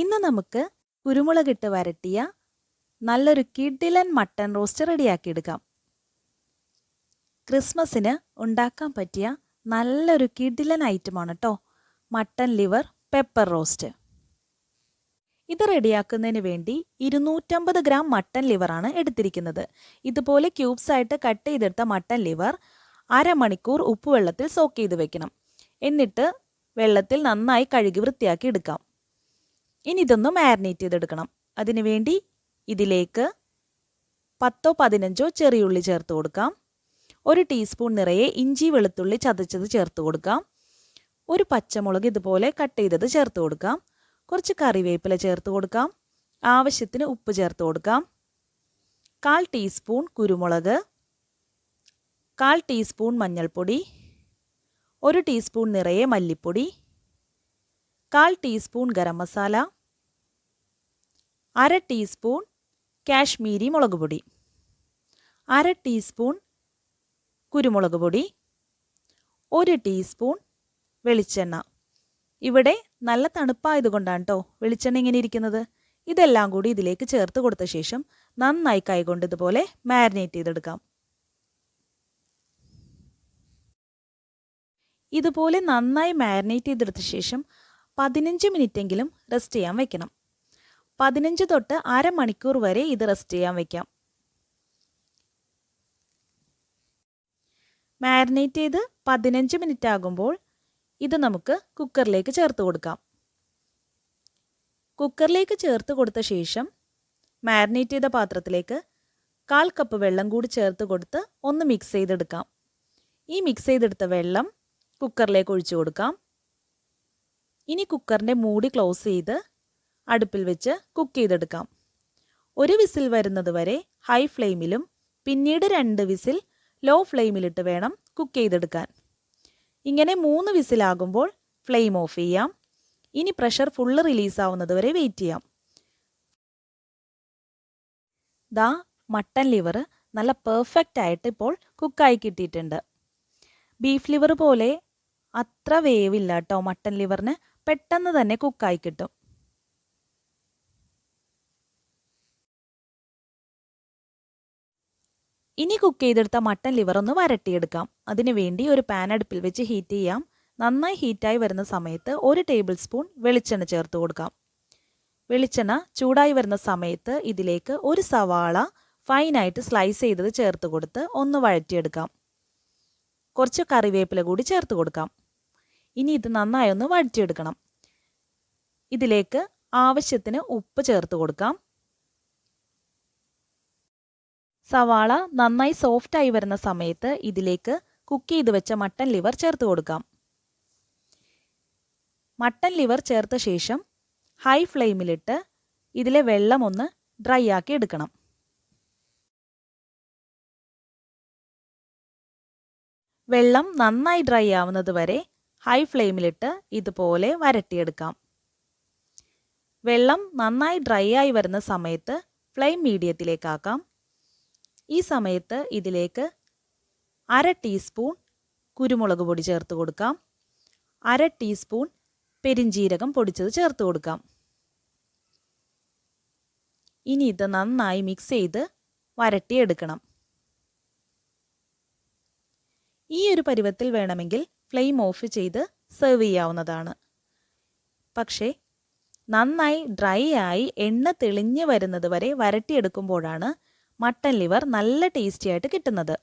ഇന്ന് നമുക്ക് കുരുമുളകിട്ട് വരട്ടിയ നല്ലൊരു കിഡിലൻ മട്ടൺ റോസ്റ്റ് റെഡിയാക്കിയെടുക്കാം. ക്രിസ്മസിന് ഉണ്ടാക്കാൻ പറ്റിയ നല്ലൊരു കിഡിലൻ ഐറ്റമാണ് കേട്ടോ മട്ടൺ ലിവർ പെപ്പർ റോസ്റ്റ്. ഇത് റെഡിയാക്കുന്നതിന് വേണ്ടി ഇരുന്നൂറ്റമ്പത് ഗ്രാം മട്ടൺ ലിവറാണ് എടുത്തിരിക്കുന്നത്. ഇതുപോലെ ക്യൂബ്സ് ആയിട്ട് കട്ട് ചെയ്തെടുത്ത മട്ടൺ ലിവർ അരമണിക്കൂർ ഉപ്പുവെള്ളത്തിൽ സോക്ക് ചെയ്ത് വെക്കണം. എന്നിട്ട് വെള്ളത്തിൽ നന്നായി കഴുകി വൃത്തിയാക്കി എടുക്കാം. ഇനി ഇതൊന്ന് മാരിനേറ്റ് ചെയ്തെടുക്കണം. അതിനുവേണ്ടി ഇതിലേക്ക് പത്തോ പതിനഞ്ചോ ചെറിയുള്ളി ചേർത്ത് കൊടുക്കാം. ഒരു ടീസ്പൂൺ നിറയെ ഇഞ്ചി വെളുത്തുള്ളി ചതച്ചത് ചേർത്ത് കൊടുക്കാം. ഒരു പച്ചമുളക് ഇതുപോലെ കട്ട് ചെയ്തത് ചേർത്ത് കൊടുക്കാം. കുറച്ച് കറിവേപ്പില ചേർത്ത് കൊടുക്കാം. ആവശ്യത്തിന് ഉപ്പ് ചേർത്ത് കൊടുക്കാം. കാൽ ടീസ്പൂൺ കുരുമുളക് കാൽ ടീസ്പൂൺ മഞ്ഞൾപ്പൊടി ഒരു ടീസ്പൂൺ നിറയെ മല്ലിപ്പൊടി കാൽ ടീസ്പൂൺ ഗരം മസാല അര ടീസ്പൂൺ കാശ്മീരി മുളക് പൊടി. അര ടീസ്പൂൺ കുരുമുളക് പൊടി. ഒരു ടീസ്പൂൺ വെളിച്ചെണ്ണ. ഇവിടെ നല്ല തണുപ്പായതുകൊണ്ടാണ് കേട്ടോ വെളിച്ചെണ്ണ ഇങ്ങനെ ഇരിക്കുന്നത്. ഇതെല്ലാം കൂടി ഇതിലേക്ക് ചേർത്ത് കൊടുത്ത ശേഷം നന്നായി കൈകൊണ്ട് ഇതുപോലെ മാരിനേറ്റ് ചെയ്തെടുക്കാം. ഇതുപോലെ നന്നായി മാരിനേറ്റ് ചെയ്തെടുത്ത ശേഷം പതിനഞ്ച് മിനിറ്റെങ്കിലും റെസ്റ്റ് ചെയ്യാൻ വെക്കണം. പതിനഞ്ച് തൊട്ട് അരമണിക്കൂർ വരെ ഇത് റെസ്റ്റ് ചെയ്യാൻ വെക്കാം. മാരിനേറ്റ് ചെയ്ത് പതിനഞ്ച് മിനിറ്റ് ആകുമ്പോൾ ഇത് നമുക്ക് കുക്കറിലേക്ക് ചേർത്ത് കൊടുക്കാം. കുക്കറിലേക്ക് ചേർത്ത് കൊടുത്ത ശേഷം മാരിനേറ്റ് ചെയ്ത പാത്രത്തിലേക്ക് കാൽ കപ്പ് വെള്ളം കൂടി ചേർത്ത് കൊടുത്ത് ഒന്ന് മിക്സ് ചെയ്തെടുക്കാം. ഈ മിക്സ് ചെയ്തെടുത്ത വെള്ളം കുക്കറിലേക്ക് ഒഴിച്ചു കൊടുക്കാം. ഇനി കുക്കറിന്റെ മൂടി ക്ലോസ് ചെയ്ത് അടുപ്പിൽ വെച്ച് കുക്ക് ചെയ്തെടുക്കാം. ഒരു വിസിൽ വരുന്നത് വരെ ഹൈ ഫ്ലെയിമിലും പിന്നീട് രണ്ട് വിസിൽ ലോ ഫ്ലെയിമിലിട്ട് വേണം കുക്ക് ചെയ്തെടുക്കാൻ. ഇങ്ങനെ മൂന്ന് വിസിലാകുമ്പോൾ ഫ്ലെയിം ഓഫ് ചെയ്യാം. ഇനി പ്രഷർ ഫുള്ള് റിലീസ് ആവുന്നത് വരെ വെയിറ്റ് ചെയ്യാം. ദാ മട്ടൻ ലിവർ നല്ല പെർഫെക്റ്റ് ആയിട്ട് ഇപ്പോൾ കുക്കായി കിട്ടിയിട്ടുണ്ട്. ബീഫ് ലിവർ പോലെ അത്ര വേവില്ല കേട്ടോ മട്ടൻ ലിവറിന് പെട്ടെന്ന് തന്നെ കുക്കായി കിട്ടും. ഇനി കുക്ക് ചെയ്തെടുത്ത മട്ടൻ ലിവർ ഒന്ന് വരട്ടിയെടുക്കാം. അതിനു വേണ്ടി ഒരു പാൻ അടുപ്പിൽ വെച്ച് ഹീറ്റ് ചെയ്യാം. നന്നായി ഹീറ്റായി വരുന്ന സമയത്ത് ഒരു ടേബിൾ സ്പൂൺ വെളിച്ചെണ്ണ ചേർത്ത് കൊടുക്കാം. വെളിച്ചെണ്ണ ചൂടായി വരുന്ന സമയത്ത് ഇതിലേക്ക് ഒരു സവാള ഫൈനായിട്ട് സ്ലൈസ് ചെയ്തത് ചേർത്ത് കൊടുത്ത് ഒന്ന് വഴറ്റിയെടുക്കാം. കുറച്ച് കറിവേപ്പില കൂടി ചേർത്ത് കൊടുക്കാം. ഇനി ഇത് നന്നായി ഒന്ന് വഴറ്റിയെടുക്കണം. ഇതിലേക്ക് ആവശ്യത്തിന് ഉപ്പ് ചേർത്ത് കൊടുക്കാം. സവാള നന്നായി സോഫ്റ്റ് ആയി വരുന്ന സമയത്ത് ഇതിലേക്ക് കുക്ക് ചെയ്ത് വെച്ച മട്ടൻ ലിവർ ചേർത്ത് കൊടുക്കാം. മട്ടൻ ലിവർ ചേർത്ത ശേഷം ഹൈ ഫ്ലെയിമിലിട്ട് ഇതിലെ വെള്ളം ഒന്ന് ഡ്രൈ ആക്കി എടുക്കണം. വെള്ളം നന്നായി ഡ്രൈ ആവുന്നത് വരെ ഹൈ ഫ്ലെയിമിലിട്ട് ഇതുപോലെ വരട്ടിയെടുക്കാം. വെള്ളം നന്നായി ഡ്രൈ ആയി വരുന്ന സമയത്ത് ഫ്ലെയിം മീഡിയത്തിലേക്കാക്കാം ഈ സമയത്ത് ഇതിലേക്ക് അര ടീസ്പൂൺ കുരുമുളക് പൊടി ചേർത്ത് കൊടുക്കാം. അര ടീസ്പൂൺ പെരിഞ്ജീരകം പൊടിച്ചത് ചേർത്ത് കൊടുക്കാം. ഇനി ഇത് നന്നായി മിക്സ് ചെയ്ത് വരട്ടിയെടുക്കണം. ഈ ഒരു പരുവത്തിൽ വേണമെങ്കിൽ ഫ്ലെയിം ഓഫ് ചെയ്ത് സെർവ് ചെയ്യാവുന്നതാണ്. പക്ഷേ നന്നായി ഡ്രൈ ആയി എണ്ണ തെളിഞ്ഞു വരുന്നത് വരെ വരട്ടിയെടുക്കുമ്പോഴാണ് മട്ടൻ ലിവർ നല്ല ടേസ്റ്റി ആയിട്ട് കിട്ടുന്നത്.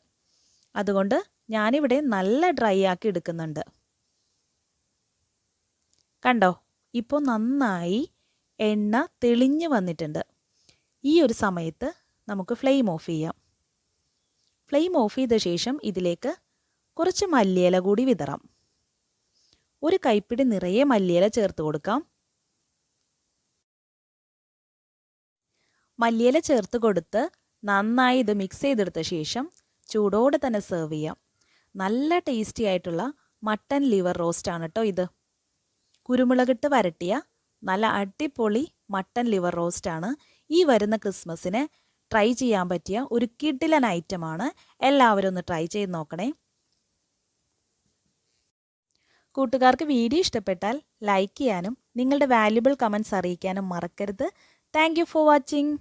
അതുകൊണ്ട് ഞാനിവിടെ നല്ല ഡ്രൈ ആക്കി എടുക്കുന്നുണ്ട്. കണ്ടോ? ഇപ്പോൾ നന്നായി എണ്ണ തെളിഞ്ഞു വന്നിട്ടുണ്ട്. ഈ ഒരു സമയത്ത് നമുക്ക് ഫ്ലെയിം ഓഫ് ചെയ്യാം. ഫ്ലെയിം ഓഫ് ചെയ്ത ശേഷം ഇതിലേക്ക് കുറച്ച് മല്ലിയില കൂടി വിതറാം. ഒരു കൈപ്പിടി നിറയെ മല്ലിയില ചേർത്ത് കൊടുക്കാം. മല്ലിയില ചേർത്ത് കൊടുത്ത് നന്നായി ഇത് മിക്സ് ചെയ്തെടുത്ത ശേഷം ചൂടോടെ തന്നെ സെർവ് ചെയ്യാം. നല്ല ടേസ്റ്റി ആയിട്ടുള്ള മട്ടൻ ലിവർ ആണ് കേട്ടോ ഇത്. കുരുമുളകിട്ട് വരട്ടിയ നല്ല അടിപൊളി മട്ടൻ ലിവർ ആണ് ഈ വരുന്ന ക്രിസ്മസിന് ട്രൈ ചെയ്യാൻ പറ്റിയ ഒരു കിഡിലൻ ഐറ്റമാണ് എല്ലാവരും ഒന്ന് ട്രൈ ചെയ്ത് നോക്കണേ. കൂട്ടുകാർക്ക് വീഡിയോ ഇഷ്ടപ്പെട്ടാൽ ലൈക്ക് ചെയ്യാനും നിങ്ങളുടെ വാല്യുബിൾ കമൻസ് അറിയിക്കാനും മറക്കരുത്. Thank for watching